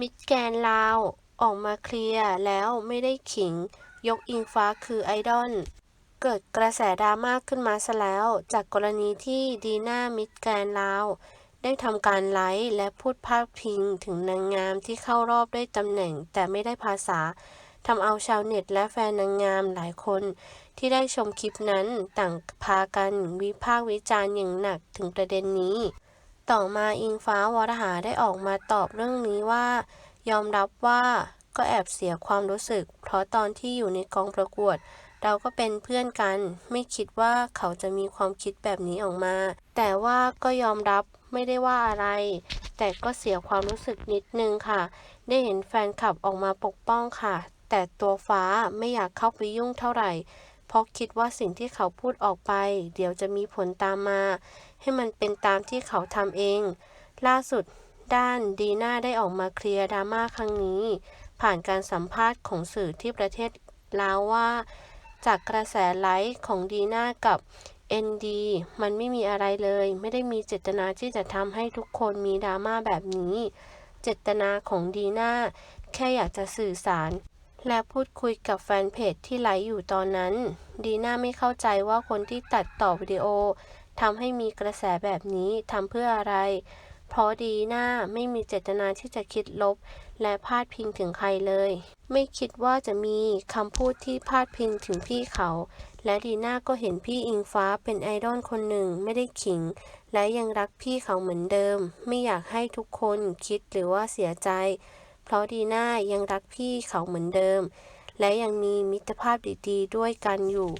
มิสแกนลาว ออกมาเคลียร์แล้วไม่ได้ขิง ยกอิงฟ้าคือไอดอล เกิดกระแสดราม่าขึ้นมาซะแล้ว จากกรณีที่ดีน่ามิสแกนลาว ได้ทำการไลฟ์และพูดพาดพิงถึงนางงามที่เข้ารอบด้วยตำแหน่งแต่ไม่ได้ภาษาทำเอาชาวเน็ตและแฟนนางงามหลายคน ที่ได้ชมคลิปนั้นต่างพากันวิพากษ์วิจารณ์อย่างหนักถึงประเด็นนี้ ต่อมาอิงฟ้าวรหาได้ออกมาตอบเรื่องนี้ว่า ยอมรับว่าก็แอบเสียความรู้สึก เพราะตอนที่อยู่ในกองประกวด เราก็เป็นเพื่อนกัน ไม่คิดว่าเขาจะมีความคิดแบบนี้ออกมา แต่ว่าก็ยอมรับไม่ได้ว่าอะไร แต่ก็เสียความรู้สึกนิดนึงค่ะ ได้เห็นแฟนคลับออกมาปกป้องค่ะ แต่ตัวฟ้าไม่อยากเข้าไปยุ่งเท่าไหร่ เพราะคิดว่าสิ่งที่เขาพูดออกไป เดี๋ยวจะมีผลตามมา ให้มันเป็นตามที่เขาทำเอง ล่าสุดด้านดีน่าได้ออกมาเคลียร์ดราม่าครั้งนี้ ผ่านการสัมภาษณ์ของสื่อที่ประเทศลาวว่า จากกระแสไลค์ของดีน่ากับ ND มันไม่มีอะไรเลย ไม่ได้มีเจตนาที่จะทำให้ทุกคนมีดราม่าแบบนี้ เจตนาของดีน่าแค่อยากจะสื่อสาร และพูดคุยกับแฟนเพจที่ไลฟ์อยู่ตอนนั้น ดีน่าไม่เข้าใจว่าคนที่ตัดต่อวิดีโอ ทำให้มีกระแสแบบนี้ทำเพื่ออะไร เพราะดีหน่าไม่มีเจตนาที่จะคิดลบ และพาดพิงถึงใครเลย ไม่คิดว่าจะมีคำพูดที่พาดพิงถึงพี่เขา และดีน่าก็เห็นพี่อิงฟ้าเป็นไอดอลคนหนึ่งไม่ได้ขิง และยังรักพี่เขาเหมือนเดิม ไม่อยากให้ทุกคนคิดหรือว่าเสียใจ เพราะดีน่ายังรักพี่เขาเหมือนเดิม และยังมีมิตรภาพดีๆ ด้วยกันอยู่